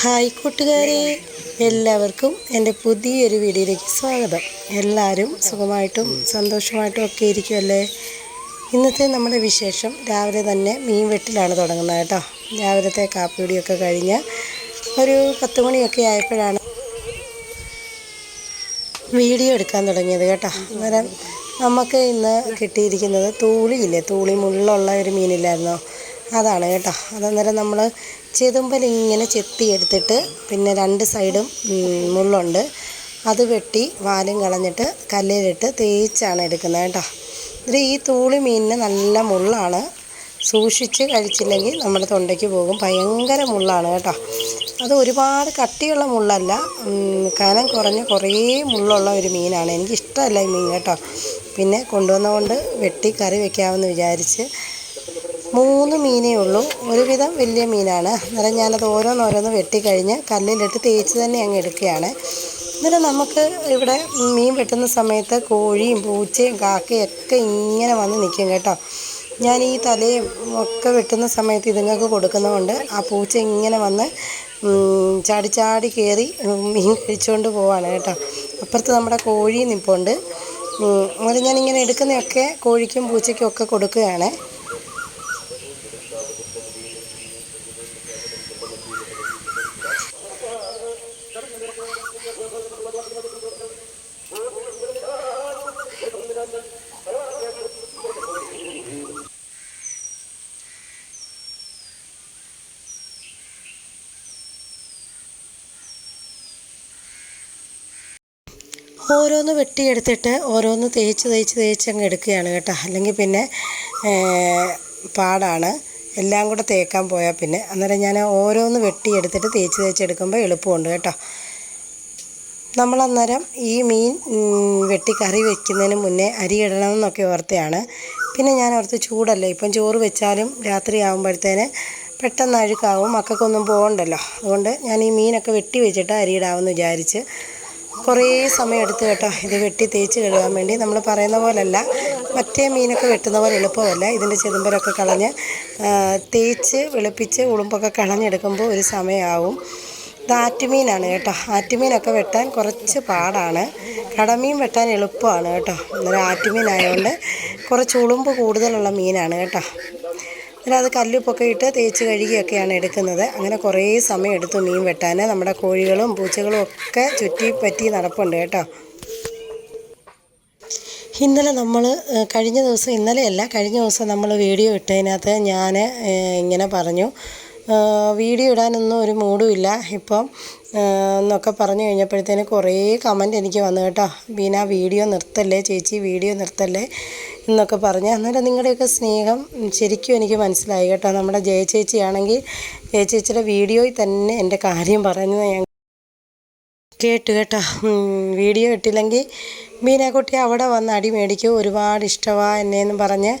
Hi കൂട്ടുകാരെ എല്ലാവർക്കും എന്റെ പുതിയൊരു വീഡിയോയിലേക്ക് സ്വാഗതം. എല്ലാവരും സുഖമായിട്ടും സന്തോഷമായിട്ടും ഒക്കെ ഇരിക്കുമല്ലേ ഇന്നത്തെ നമ്മുടെ വിശേഷം രാവിലെ തന്നെ മീൻ വെട്ടിലാണ് തുടങ്ങുന്നത് കേട്ടോ. രാവിലത്തെ കാപ്പിയൊക്കെ കഴിഞ്ഞ് ഒരു പത്ത് മണിയൊക്കെ ആയപ്പോഴാണ് വീഡിയോ എടുക്കാൻ തുടങ്ങിയത് കേട്ടോ. അന്നേരം നമുക്ക് ഇന്ന് കിട്ടിയിരിക്കുന്നത് തൂളിയില്ലേ? തൂളി മുള്ളുള്ള ഒരു മീനില്ലായിരുന്നോ? അതാണ് കേട്ടോ. അതന്നേരം നമ്മൾ ചെതുമ്പൽ ഇങ്ങനെ ചെത്തി എടുത്തിട്ട് പിന്നെ രണ്ട് സൈഡും മുള്ളുണ്ട്. അത് വെട്ടി വാലും കളഞ്ഞിട്ട് കല്ലിലിട്ട് തേച്ചാണ് എടുക്കുന്നത് കേട്ടോ. ഇതിൽ ഈ തൂളി മീനിന് നല്ല മുള്ളാണ്. സൂക്ഷിച്ച് കഴിച്ചില്ലെങ്കിൽ നമ്മുടെ തൊണ്ടയ്ക്ക് പോകും. ഭയങ്കര മുള്ളാണ് കേട്ടോ. അത് ഒരുപാട് കട്ടിയുള്ള മുള്ളല്ല. കനം കുറഞ്ഞ കുറേ മുള്ളുള്ള ഒരു മീനാണ്. എനിക്കിഷ്ടമല്ല ഈ മീൻ കേട്ടോ. പിന്നെ കൊണ്ടുവന്നതുകൊണ്ട് വെട്ടി കറി വെക്കാമെന്ന് വിചാരിച്ച് മൂന്ന് മീനേ ഉള്ളൂ. ഒരുവിധം വലിയ മീനാണ്. അന്നേരം ഞാനത് ഓരോന്നോരോന്ന് വെട്ടിക്കഴിഞ്ഞ് കല്ലിലിട്ട് തേച്ച് തന്നെ അങ്ങ് എടുക്കുകയാണ്. അന്നേരം നമുക്ക് ഇവിടെ മീൻ വെട്ടുന്ന സമയത്ത് കോഴിയും പൂച്ചയും കാക്കയും ഒക്കെ ഇങ്ങനെ വന്ന് നിൽക്കും കേട്ടോ. ഞാൻ ഈ തലയും ഒക്കെ വെട്ടുന്ന സമയത്ത് ഇതുങ്ങൾക്ക് കൊടുക്കുന്നതുകൊണ്ട് ആ പൂച്ച ഇങ്ങനെ വന്ന് ചാടി ചാടി കയറി മീൻ കഴിച്ചുകൊണ്ട് പോവാണ് കേട്ടോ. അപ്പുറത്ത് നമ്മുടെ കോഴിയും നിൽപ്പുണ്ട് അതുപോലെ ഞാനിങ്ങനെ എടുക്കുന്നതൊക്കെ കോഴിക്കും പൂച്ചയ്ക്കും ഒക്കെ കൊടുക്കുകയാണ്. ഓരോന്ന് വെട്ടിയെടുത്തിട്ട് ഓരോന്ന് തേച്ച് തേച്ച് തേച്ച് അങ്ങ് എടുക്കുകയാണ് കേട്ടോ. അല്ലെങ്കിൽ പിന്നെ പാടാണ്. എല്ലാം കൂടെ തേക്കാൻ പോയാൽ പിന്നെ. അന്നേരം ഞാൻ ഓരോന്ന് വെട്ടിയെടുത്തിട്ട് തേച്ച് തേച്ച് എടുക്കുമ്പോൾ എളുപ്പമുണ്ട് കേട്ടോ. നമ്മളന്നേരം ഈ മീൻ വെട്ടി കറി വെക്കുന്നതിന് മുന്നേ അരി ഇടണം എന്നൊക്കെ ഓർത്തെയാണ്. പിന്നെ ഞാൻ ഓർത്ത് ചൂടല്ലേ. ഇപ്പം ചോറ് വെച്ചാലും രാത്രി ആകുമ്പോഴത്തേന് പെട്ടെന്ന് അഴുക്കാവും. മക്കൾക്കൊന്നും പോകണ്ടല്ലോ അതുകൊണ്ട് ഞാൻ ഈ മീനൊക്കെ വെട്ടി വെച്ചിട്ട് അരിയിടാമെന്ന് വിചാരിച്ച് കുറേ സമയം എടുത്ത് കേട്ടോ. ഇത് വെട്ടി തേച്ച് കഴുകാൻ വേണ്ടി. നമ്മൾ പറയുന്ന പോലല്ല. മറ്റേ മീനൊക്കെ വെട്ടുന്ന പോലെ എളുപ്പമല്ല. ഇതിന്റെ ചെതുമ്പലൊക്കെ കളഞ്ഞ് തേച്ച് വെളുപ്പിച്ച് ഉളുമ്പൊക്കെ കളഞ്ഞെടുക്കുമ്പോൾ ഒരു സമയമാവും. ഇത് ആറ്റുമീനാണ് കേട്ടോ. ആറ്റുമീനൊക്കെ വെട്ടാൻ കുറച്ച് പാടാണ്. കടമീൻ വെട്ടാൻ എളുപ്പമാണ് കേട്ടോ. അന്നേരം ആറ്റുമീനായതുകൊണ്ട് കുറച്ച് ഉളുമ്പ് കൂടുതലുള്ള മീനാണ് കേട്ടോ. അന്നേരം അത് കല്ലുപ്പൊക്കെ ഇട്ട് തേച്ച് കഴുകിയൊക്കെയാണ് എടുക്കുന്നത്. അങ്ങനെ കുറേ സമയം എടുത്തു മീൻ വെട്ടാൻ. നമ്മുടെ കോഴികളും പൂച്ചകളും ഒക്കെ ചുറ്റി പറ്റി നടപ്പുണ്ട് കേട്ടോ. ഇന്നലെ നമ്മൾ കഴിഞ്ഞ ദിവസം ഇന്നലെയല്ല കഴിഞ്ഞ ദിവസം നമ്മൾ വീഡിയോ ഇട്ടതിനകത്ത് ഞാൻ ഇങ്ങനെ പറഞ്ഞു. വീഡിയോ ഇടാനൊന്നും ഒരു മൂഡുമില്ല ഇപ്പം എന്നൊക്കെ പറഞ്ഞു കഴിഞ്ഞപ്പോഴത്തേന് കുറേ കമന്റ് എനിക്ക് വന്നു കേട്ടോ. ബീന വീഡിയോ നിർത്തല്ലേ? ചേച്ചി വീഡിയോ നിർത്തല്ലേ? എന്നൊക്കെ പറഞ്ഞ്. അന്നേരം നിങ്ങളുടെയൊക്കെ സ്നേഹം ശരിക്കും എനിക്ക് മനസ്സിലായി കേട്ടോ. നമ്മുടെ ജയ ചേച്ചിയാണെങ്കിൽ ജയ ചേച്ചിയുടെ വീഡിയോയിൽ തന്നെ എന്റെ കാര്യം പറയുന്നത് ഞാൻ കേട്ട് കേട്ടോ. വീഡിയോ ഇട്ടില്ലെങ്കിൽ ബീനാക്കുട്ടി അവിടെ വന്ന് അടി മേടിക്കും ഒരുപാട് ഇഷ്ടമാണ് എന്നെന്ന് പറഞ്ഞ്.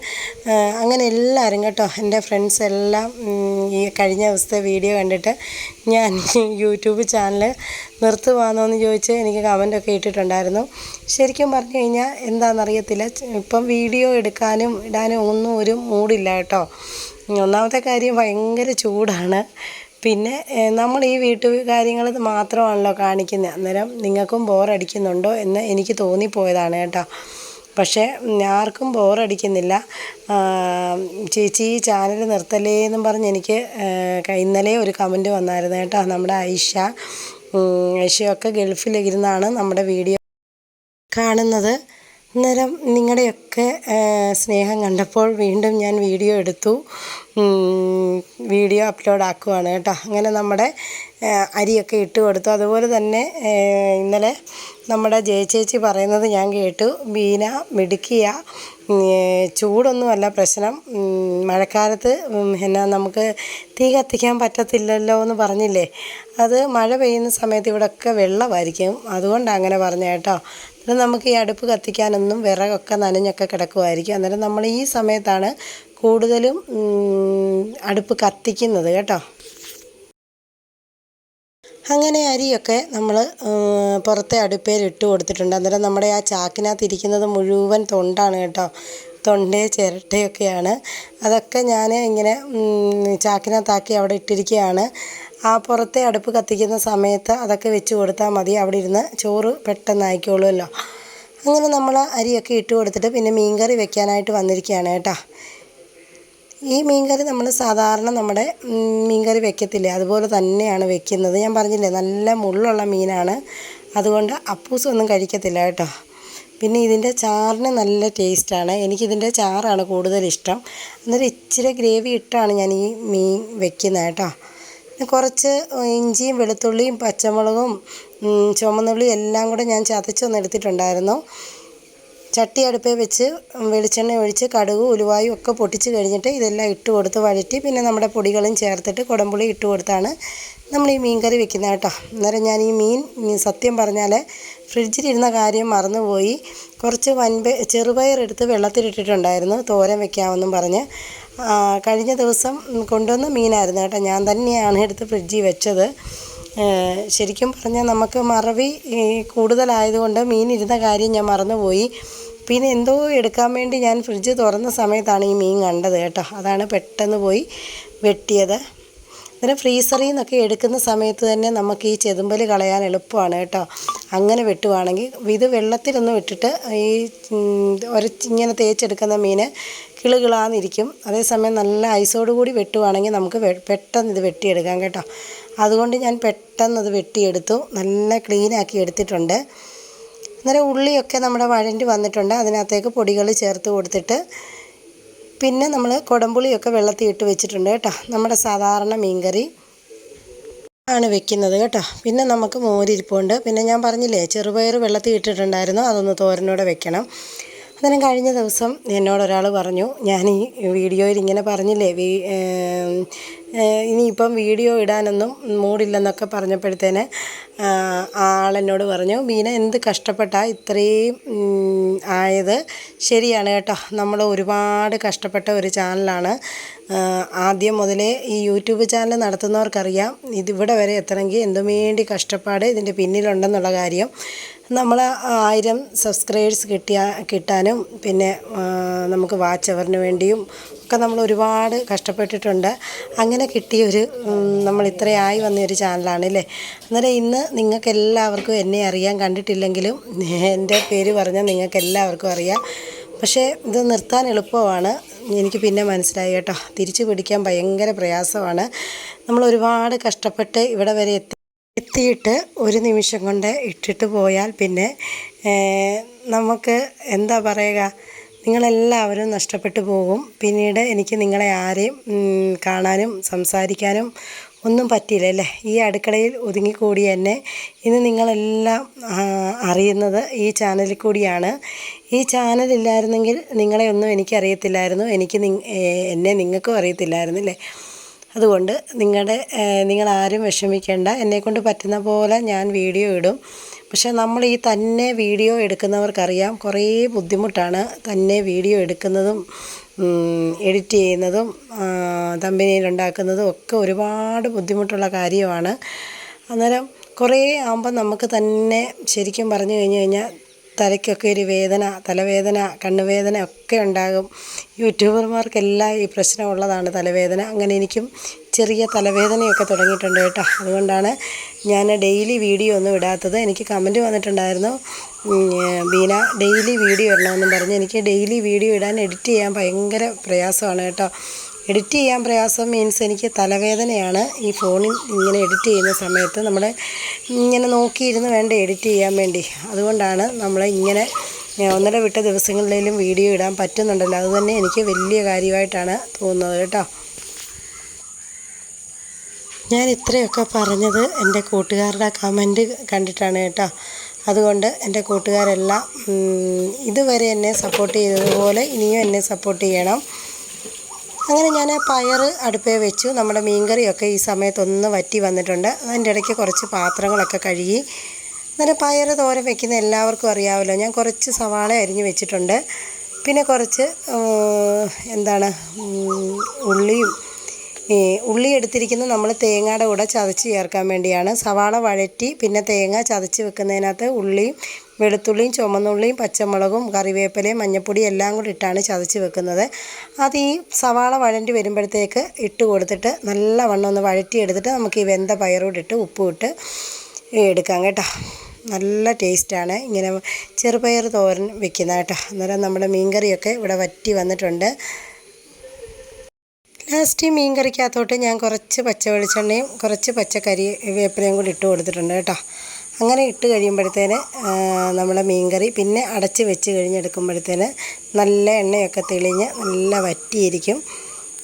അങ്ങനെ എല്ലാവരും കേട്ടോ എന്റെ ഫ്രണ്ട്സ് എല്ലാം ഈ കഴിഞ്ഞ ദിവസത്തെ വീഡിയോ കണ്ടിട്ട് ഞാൻ യൂട്യൂബ് ചാനൽ നിർത്തുവാണോ എന്ന് ചോദിച്ച് എനിക്ക് കമന്റൊക്കെ ഇട്ടിട്ടുണ്ടായിരുന്നു. ശരിക്കും പറഞ്ഞു കഴിഞ്ഞാൽ എന്താണെന്നറിയത്തില്ല ഇപ്പം വീഡിയോ എടുക്കാനും ഇടാനും ഒന്നും ഒരു മൂടില്ല കേട്ടോ. ഒന്നാമത്തെ കാര്യം ഭയങ്കര ചൂടാണ്. പിന്നെ നമ്മൾ ഈ വീട്ടു കാര്യങ്ങൾ മാത്രമാണല്ലോ കാണിക്കുന്നത് അന്നേരം നിങ്ങൾക്കും ബോറടിക്കുന്നുണ്ടോ എന്ന് എനിക്ക് തോന്നിപ്പോയതാണ് കേട്ടോ. പക്ഷേ ആർക്കും ബോറടിക്കുന്നില്ല. ചേച്ചി ഈ ചാനൽ നിർത്തലേ എന്നും പറഞ്ഞ് എനിക്ക് ഇന്നലെ ഒരു കമന്റ് വന്നായിരുന്നു കേട്ടോ. നമ്മുടെ ഐഷ ഐഷയൊക്കെ ഗൾഫിലിരുന്നാണ് നമ്മുടെ വീഡിയോ കാണുന്നത്. അന്നേരം നിങ്ങളുടെയൊക്കെ സ്നേഹം കണ്ടപ്പോൾ വീണ്ടും ഞാൻ വീഡിയോ എടുത്തു. വീഡിയോ അപ്ലോഡ് ആക്കുവാണ് കേട്ടോ. അങ്ങനെ നമ്മുടെ അരിയൊക്കെ ഇട്ട് കൊടുത്തു. അതുപോലെ തന്നെ ഇന്നലെ നമ്മുടെ ജയചേച്ചി പറയുന്നത് ഞാൻ കേട്ടു. ബീന മിടുക്കിയ ചൂടൊന്നുമല്ല പ്രശ്നം. മഴക്കാലത്ത് എന്നാ നമുക്ക് തീ കത്തിക്കാൻ പറ്റത്തില്ലല്ലോ എന്ന് പറഞ്ഞില്ലേ? അത് മഴ പെയ്യുന്ന സമയത്ത് ഇവിടെയൊക്കെ വെള്ളമായിരിക്കും. അതുകൊണ്ടാണ് അങ്ങനെ പറഞ്ഞ കേട്ടോ. അന്നേരം നമുക്ക് ഈ അടുപ്പ് കത്തിക്കാനൊന്നും വിറകൊക്കെ നനഞ്ഞൊക്കെ കിടക്കുമായിരിക്കും. അന്നേരം നമ്മൾ ഈ സമയത്താണ് കൂടുതലും അടുപ്പ് കത്തിക്കുന്നത് കേട്ടോ. അങ്ങനെ അരിയൊക്കെ നമ്മൾ പുറത്തെ അടുപ്പേൽ ഇട്ട് കൊടുത്തിട്ടുണ്ട്. അന്നേരം നമ്മുടെ ആ ചാക്കിനകത്ത് ഇരിക്കുന്നത് മുഴുവൻ തൊണ്ടാണ് കേട്ടോ. തൊണ്ട ചിരട്ടയൊക്കെയാണ്. അതൊക്കെ ഞാൻ ഇങ്ങനെ ചാക്കിനകത്താക്കി അവിടെ ഇട്ടിരിക്കുകയാണ്. ആ പുറത്തെ അടുപ്പ് കത്തിക്കുന്ന സമയത്ത് അതൊക്കെ വെച്ച് കൊടുത്താൽ മതി. അവിടെ ഇരുന്ന് ചോറ് പെട്ടെന്ന് ആയിക്കോളുമല്ലോ. അങ്ങനെ നമ്മൾ അരിയൊക്കെ ഇട്ട് കൊടുത്തിട്ട് പിന്നെ മീൻകറി വെക്കാനായിട്ട് വന്നിരിക്കുകയാണ് കേട്ടോ. ഈ മീൻകറി നമ്മൾ സാധാരണ നമ്മുടെ മീൻകറി വെക്കത്തില്ലേ? അതുപോലെ തന്നെയാണ് വെക്കുന്നത്. ഞാൻ പറഞ്ഞില്ലേ നല്ല മുള്ളുള്ള മീനാണ്. അതുകൊണ്ട് അപ്പൂസൊന്നും കഴിക്കത്തില്ല കേട്ടോ. പിന്നെ ഇതിന്റെ ചാറിന് നല്ല ടേസ്റ്റാണ്. എനിക്കിതിന്റെ ചാറാണ് കൂടുതൽ ഇഷ്ടം. ഇച്ചിരി ഗ്രേവി ഇട്ടാണ് ഞാൻ ഈ മീൻ വെക്കുന്നത് കേട്ടോ. കുറച്ച് ഇഞ്ചിയും വെളുത്തുള്ളിയും പച്ചമുളകും ചുമന്നുള്ളിയും എല്ലാം കൂടെ ഞാൻ ചതച്ചൊന്ന് എടുത്തിട്ടുണ്ടായിരുന്നു. ചട്ടി അടുപ്പേ വെച്ച് വെളിച്ചെണ്ണ ഒഴിച്ച് കടുക് ഉലുവായും ഒക്കെ പൊട്ടിച്ച് കഴിഞ്ഞിട്ട് ഇതെല്ലാം ഇട്ട് കൊടുത്ത് വഴറ്റി പിന്നെ നമ്മുടെ പൊടികളും ചേർത്തിട്ട് കുടംപുളി ഇട്ട് കൊടുത്താണ് നമ്മൾ ഈ മീൻ കറി വെക്കുന്നത് കേട്ടോ. അന്നേരം ഞാൻ ഈ മീൻ സത്യം പറഞ്ഞാൽ ഫ്രിഡ്ജിലിരുന്ന കാര്യം മറന്നുപോയി. കുറച്ച് വൻപയർ ചെറുപയർ എടുത്ത് വെള്ളത്തിലിട്ടിട്ടുണ്ടായിരുന്നു തോരൻ വെക്കാമെന്നും പറഞ്ഞ്. കഴിഞ്ഞ ദിവസം കൊണ്ടുവന്ന മീനായിരുന്നു കേട്ടോ. ഞാൻ തന്നെയാണ് എടുത്ത് ഫ്രിഡ്ജിൽ വെച്ചത്. ശരിക്കും പറഞ്ഞാൽ നമുക്ക് മറവി കൂടുതലായതുകൊണ്ട് മീൻ ഇരുന്ന കാര്യം ഞാൻ മറന്നുപോയി. പിന്നെ എന്തോ എടുക്കാൻ വേണ്ടി ഞാൻ ഫ്രിഡ്ജ് തുറന്ന സമയത്താണ് ഈ മീൻ കണ്ടത് കേട്ടോ. അതാണ് പെട്ടെന്ന് പോയി വെട്ടിയത്. അന്നേരം ഫ്രീസറിൽ നിന്നൊക്കെ എടുക്കുന്ന സമയത്ത് തന്നെ നമുക്ക് ഈ ചെതുമ്പൽ കളയാൻ എളുപ്പമാണ് കേട്ടോ. അങ്ങനെ വെട്ടുവാണെങ്കിൽ ഇത് വെള്ളത്തിലൊന്നും ഇട്ടിട്ട് ഈ ഒരച്ചിങ്ങനെ തേച്ചെടുക്കുന്ന മീൻ കിളുകിളാന്നിരിക്കും. അതേസമയം നല്ല ഐസോട് കൂടി വെട്ടുവാണെങ്കിൽ നമുക്ക് പെട്ടെന്ന് ഇത് വെട്ടിയെടുക്കാം കേട്ടോ. അതുകൊണ്ട് ഞാൻ പെട്ടെന്ന് അത് വെട്ടിയെടുത്തു. നല്ല ക്ലീനാക്കി എടുത്തിട്ടുണ്ട്. അന്നേരം ഉള്ളിയൊക്കെ നമ്മുടെ വഴണ്ടി വന്നിട്ടുണ്ട്. അതിനകത്തേക്ക് പൊടികൾ ചേർത്ത് കൊടുത്തിട്ട് പിന്നെ നമ്മൾ കുടംപുളിയൊക്കെ വെള്ളത്തിൽ ഇട്ട് വെച്ചിട്ടുണ്ട് കേട്ടോ. നമ്മുടെ സാധാരണ മീൻകറി ആണ് വെക്കുന്നത് കേട്ടോ. പിന്നെ നമുക്ക് മോരിരിപ്പുണ്ട് പിന്നെ ഞാൻ പറഞ്ഞില്ലേ ചെറുപയർ വെള്ളത്തിൽ ഇട്ടിട്ടുണ്ടായിരുന്നു അതൊന്ന് തോരനോടെ വെക്കണം. അന്നേരം കഴിഞ്ഞ ദിവസം എന്നോടൊരാൾ പറഞ്ഞു ഞാൻ ഈ വീഡിയോയിൽ ഇങ്ങനെ പറഞ്ഞില്ലേ വീ ഇനിയിപ്പം വീഡിയോ ഇടാനൊന്നും മൂടില്ലെന്നൊക്കെ പറഞ്ഞപ്പോഴത്തേന് ആളെന്നോട് പറഞ്ഞു മീന എന്ത് കഷ്ടപ്പെട്ടാ ഇത്രയും ആയത്? ശരിയാണ് കേട്ടോ നമ്മൾ ഒരുപാട് കഷ്ടപ്പെട്ട ഒരു ചാനലാണ്. ആദ്യം മുതലേ ഈ യൂട്യൂബ് ചാനൽ നടത്തുന്നവർക്കറിയാം ഇതിവിടെ വരെ എത്തണമെങ്കിൽ എന്തുവേണ്ടി കഷ്ടപ്പാട് ഇതിന്റെ പിന്നിലുണ്ടെന്നുള്ള കാര്യം. നമ്മൾ ആയിരം സബ്സ്ക്രൈബേഴ്സ് കിട്ടിയ കിട്ടാനും പിന്നെ നമുക്ക് വാച്ച് അവറിന് വേണ്ടിയും ഒക്കെ നമ്മൾ ഒരുപാട് കഷ്ടപ്പെട്ടിട്ടുണ്ട്. അങ്ങനെ കിട്ടിയൊരു ഒരു നമ്മൾ ഇത്രയായി വന്ന ഒരു ചാനലാണ് അല്ലേ അന്നേരം ഇന്ന് നിങ്ങൾക്ക് എല്ലാവർക്കും എന്നെ അറിയാൻ കണ്ടിട്ടില്ലെങ്കിലും എന്റെ പേര് പറഞ്ഞാൽ നിങ്ങൾക്ക് എല്ലാവർക്കും അറിയാം. പക്ഷേ ഇത് നിർത്താൻ എളുപ്പമാണ്. എനിക്ക് പിന്നെ മനസ്സിലായി കേട്ടോ. തിരിച്ചു പിടിക്കാൻ ഭയങ്കര പ്രയാസമാണ്. നമ്മൾ ഒരുപാട് കഷ്ടപ്പെട്ട് ഇവിടെ വരെ എത്തി എത്തിയിട്ട് ഒരു നിമിഷം കൊണ്ട് ഇട്ടിട്ട് പോയാൽ പിന്നെ നമുക്ക് എന്താ പറയുക നിങ്ങളെല്ലാവരും നഷ്ടപ്പെട്ടു പോകും. പിന്നീട് എനിക്ക് നിങ്ങളെ ആരെയും കാണാനും സംസാരിക്കാനും ഒന്നും പറ്റിയില്ല അല്ലേ? ഈ അടുക്കളയിൽ ഒതുങ്ങിക്കൂടി എന്നെ. ഇന്ന് നിങ്ങളെല്ലാം അറിയുന്നത് ഈ ചാനലിൽ കൂടിയാണ്. ഈ ചാനലില്ലായിരുന്നെങ്കിൽ നിങ്ങളെ ഒന്നും എനിക്കറിയത്തില്ലായിരുന്നു. എനിക്ക് എന്നെ നിങ്ങൾക്കും അറിയത്തില്ലായിരുന്നു അല്ലേ? അതുകൊണ്ട് നിങ്ങളുടെ നിങ്ങളാരും വിഷമിക്കേണ്ട. എന്നെക്കൊണ്ട് പറ്റുന്ന പോലെ ഞാൻ വീഡിയോ ഇടും. പക്ഷേ നമ്മൾ ഈ തന്നെ വീഡിയോ എടുക്കുന്നവർക്കറിയാം കുറേ ബുദ്ധിമുട്ടാണ് തന്നെ വീഡിയോ എടുക്കുന്നതും എഡിറ്റ് ചെയ്യുന്നതും തമ്പനിയിൽ ഉണ്ടാക്കുന്നതും ഒക്കെ ഒരുപാട് ബുദ്ധിമുട്ടുള്ള കാര്യമാണ്. അന്നേരം കുറേ ആകുമ്പോൾ നമുക്ക് തന്നെ ശരിക്കും പറഞ്ഞു കഴിഞ്ഞു കഴിഞ്ഞാൽ തലയ്ക്കൊക്കെ ഒരു വേദന തലവേദന കണ്ണുവേദന ഒക്കെ ഉണ്ടാകും. യൂട്യൂബർമാർക്കെല്ലാം ഈ പ്രശ്നമുള്ളതാണ് തലവേദന. അങ്ങനെ എനിക്കും ചെറിയ തലവേദനയൊക്കെ തുടങ്ങിയിട്ടുണ്ട് കേട്ടോ. അതുകൊണ്ടാണ് ഞാൻ ഡെയിലി വീഡിയോ ഒന്നും ഇടാത്തത്. എനിക്ക് കമന്റ് വന്നിട്ടുണ്ടായിരുന്നു ബീന ഡെയിലി വീഡിയോ ഇടണമെന്നും പറഞ്ഞ്. എനിക്ക് ഡെയിലി വീഡിയോ ഇടാൻ എഡിറ്റ് ചെയ്യാൻ ഭയങ്കര പ്രയാസമാണ് കേട്ടോ. എഡിറ്റ് ചെയ്യാൻ പ്രയാസം മീൻസ് എനിക്ക് തലവേദനയാണ്. ഈ ഫോണിൽ ഇങ്ങനെ എഡിറ്റ് ചെയ്യുന്ന സമയത്ത് നമ്മൾ ഇങ്ങനെ നോക്കിയിരുന്ന് വേണ്ട എഡിറ്റ് ചെയ്യാൻ വേണ്ടി. അതുകൊണ്ടാണ് നമ്മൾ ഇങ്ങനെ ഒന്നര വിട്ട ദിവസങ്ങളിലും വീഡിയോ ഇടാൻ പറ്റുന്നുണ്ടല്ലോ. അതുതന്നെ എനിക്ക് വലിയ കാര്യമായിട്ടാണ് തോന്നുന്നത് കേട്ടോ. ഞാൻ ഇത്രയൊക്കെ പറഞ്ഞത് എന്റെ കൂട്ടുകാരുടെ കമന്റ് കണ്ടിട്ടാണ് കേട്ടോ. അതുകൊണ്ട് എന്റെ കൂട്ടുകാരെല്ലാം ഇതുവരെ എന്നെ സപ്പോർട്ട് ചെയ്തതുപോലെ ഇനിയും എന്നെ സപ്പോർട്ട് ചെയ്യണം. അങ്ങനെ ഞാൻ പയർ അടുപ്പേ വെച്ചു. നമ്മുടെ മീൻകറിയൊക്കെ ഈ സമയത്തൊന്ന് വറ്റി വന്നിട്ടുണ്ട്. അതിന്റെ ഇടയ്ക്ക് കുറച്ച് പാത്രങ്ങളൊക്കെ കഴുകി. അങ്ങനെ പയർ തോര വെക്കുന്ന എല്ലാവർക്കും അറിയാമല്ലോ. ഞാൻ കുറച്ച് സവാള അരിഞ്ഞ് വെച്ചിട്ടുണ്ട്. പിന്നെ കുറച്ച് എന്താണ് ഉള്ളിയും ഉള്ളി എടുത്തിരിക്കുന്നത് നമ്മൾ തേങ്ങയുടെ കൂടെ ചതച്ച് ചേർക്കാൻ വേണ്ടിയാണ്. സവാള വഴറ്റി പിന്നെ തേങ്ങ ചതച്ച് വെക്കുന്നതിനകത്ത് ഉള്ളിയും വെളുത്തുള്ളിയും ചുമന്നുള്ളിയും പച്ചമുളകും കറിവേപ്പിലയും മഞ്ഞൾപ്പൊടിയും എല്ലാം കൂടി ഇട്ടാണ് ചതച്ച് വെക്കുന്നത്. അത് ഈ സവാള വഴണ്ടി വരുമ്പോഴത്തേക്ക് ഇട്ട് കൊടുത്തിട്ട് നല്ലവണ്ണം ഒന്ന് വഴറ്റിയെടുത്തിട്ട് നമുക്ക് ഈ വെന്ത പയറൂടിട്ട് ഉപ്പും ഇട്ട് എടുക്കാം കേട്ടോ. നല്ല ടേസ്റ്റാണ്. ഇങ്ങനെ ചെറുപയർ തോരൻ വെക്കുന്ന കേട്ടോ. അന്നേരം നമ്മുടെ മീൻകറിയൊക്കെ ഇവിടെ വറ്റി വന്നിട്ടുണ്ട്. ലാസ്റ്റ് മീൻ കറിക്കകത്തോട്ട് ഞാൻ കുറച്ച് പച്ച വെളിച്ചെണ്ണയും കുറച്ച് പച്ചക്കറി വേപ്പിലയും കൂടി ഇട്ട് കൊടുത്തിട്ടുണ്ട് കേട്ടോ. അങ്ങനെ ഇട്ട് കഴിയുമ്പോഴത്തേന് നമ്മുടെ മീൻകറി പിന്നെ അടച്ച് വെച്ച് കഴിഞ്ഞെടുക്കുമ്പോഴത്തേന് നല്ല എണ്ണയൊക്കെ തെളിഞ്ഞ് നല്ല വറ്റിയിരിക്കും.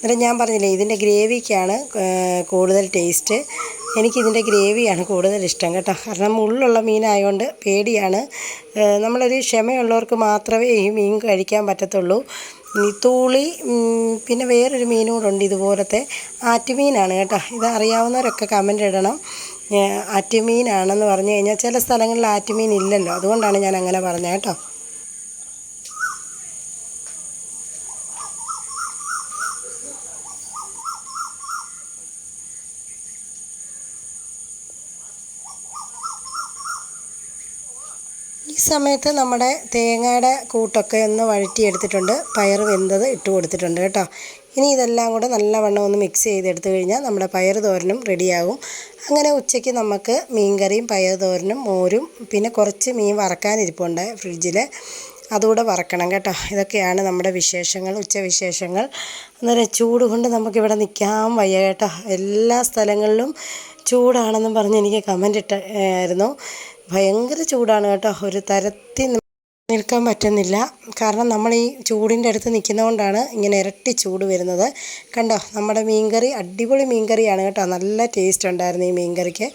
എന്നിട്ട് ഞാൻ പറഞ്ഞില്ലേ ഇതിന്റെ ഗ്രേവിക്കാണ് കൂടുതൽ ടേസ്റ്റ്. എനിക്കിതിന്റെ ഗ്രേവിയാണ് കൂടുതൽ ഇഷ്ടം കേട്ടോ. കാരണം മുള്ളുള്ള മീനായതുകൊണ്ട് പേടിയാണ്. നമ്മളൊരു ക്ഷമയുള്ളവർക്ക് മാത്രമേ ഈ മീൻ കഴിക്കാൻ പറ്റത്തുള്ളൂ. തൂളി പിന്നെ വേറൊരു മീനും കൂടെ ഉണ്ട് ഇതുപോലത്തെ ആറ്റുമീനാണ് കേട്ടോ. ഇത് അറിയാവുന്നവരൊക്കെ കമന്റ് ഇടണം. ആറ്റുമീനാണെന്ന് പറഞ്ഞു കഴിഞ്ഞാൽ ചില സ്ഥലങ്ങളിൽ ആറ്റുമീൻ ഇല്ലല്ലോ. അതുകൊണ്ടാണ് ഞാൻ അങ്ങനെ പറഞ്ഞത് കേട്ടോ. ഈ സമയത്ത് നമ്മുടെ തേങ്ങയുടെ കൂട്ടൊക്കെ ഒന്ന് വഴറ്റിയെടുത്തിട്ടുണ്ട്. പയർ വെന്തത് ഇട്ട് കൊടുത്തിട്ടുണ്ട് കേട്ടോ. ഇനി ഇതെല്ലാം കൂടെ നല്ലവണ്ണം ഒന്ന് മിക്സ് ചെയ്തെടുത്ത് കഴിഞ്ഞാൽ നമ്മുടെ പയർ തോരനും റെഡിയാകും അങ്ങനെ ഉച്ചയ്ക്ക് നമുക്ക് മീൻകറിയും പയർ തോരനും മോരും പിന്നെ കുറച്ച് മീൻ വറക്കാനിരിപ്പുണ്ട് ഫ്രിഡ്ജിൽ അതുകൂടെ വറക്കണം കേട്ടോ. ഇതൊക്കെയാണ് നമ്മുടെ വിശേഷങ്ങൾ ഉച്ചവിശേഷങ്ങൾ അന്നേരം ചൂട് കൊണ്ട് നമുക്കിവിടെ നിൽക്കാൻ വയ്യ കേട്ടോ. എല്ലാ സ്ഥലങ്ങളിലും ചൂടാണെന്നും പറഞ്ഞ് എനിക്ക് കമന്റ് ഇട്ടായിരുന്നു ഭയങ്കര ചൂടാണ് കേട്ടോ. ഒരു തരത്തിൽ നിൽക്കാൻ പറ്റുന്നില്ല. കാരണം നമ്മൾ ഈ ചൂടിന്റെ അടുത്ത് നിൽക്കുന്നതുകൊണ്ടാണ് ഇങ്ങനെ ഇരട്ടി ചൂട് വരുന്നത്. കണ്ടോ നമ്മുടെ മീൻകറി അടിപൊളി മീൻകറിയാണ് കേട്ടോ. നല്ല ടേസ്റ്റ് ഉണ്ടായിരുന്നു ഈ മീൻകറിക്ക്.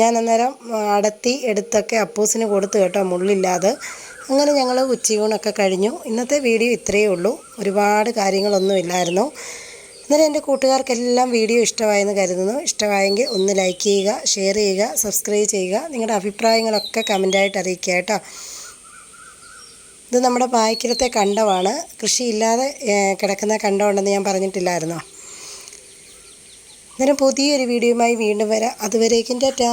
ഞാൻ അന്നേരം അടത്തി എടുത്തൊക്കെ അപ്പൂസിന് കൊടുത്തു കേട്ടോ മുള്ളില്ലാതെ. അങ്ങനെ ഞങ്ങൾ ഉച്ചയൂണൊക്കെ കഴിഞ്ഞു. ഇന്നത്തെ വീഡിയോ ഇത്രയേ ഉള്ളൂ. ഒരുപാട് കാര്യങ്ങളൊന്നുമില്ലായിരുന്നു ഇന്നലെ എന്റെ കൂട്ടുകാർക്കെല്ലാം വീഡിയോ ഇഷ്ടമായെന്ന് കരുതുന്നു. ഇഷ്ടമായെങ്കിൽ ഒന്ന് ലൈക്ക് ചെയ്യുക ഷെയർ ചെയ്യുക സബ്സ്ക്രൈബ് ചെയ്യുക. നിങ്ങളുടെ അഭിപ്രായങ്ങളൊക്കെ കമന്റായിട്ട് അറിയിക്കുക കേട്ടോ. ഇത് നമ്മുടെ പായ്ക്കിലത്തെ കണ്ടമാണ്. കൃഷിയില്ലാതെ കിടക്കുന്ന കണ്ടമുണ്ടെന്ന് ഞാൻ പറഞ്ഞിട്ടില്ലായിരുന്നോ? അന്നേരം പുതിയൊരു വീഡിയോയുമായി വീണ്ടും വരാം. അതുവരേക്കും ടാറ്റാ.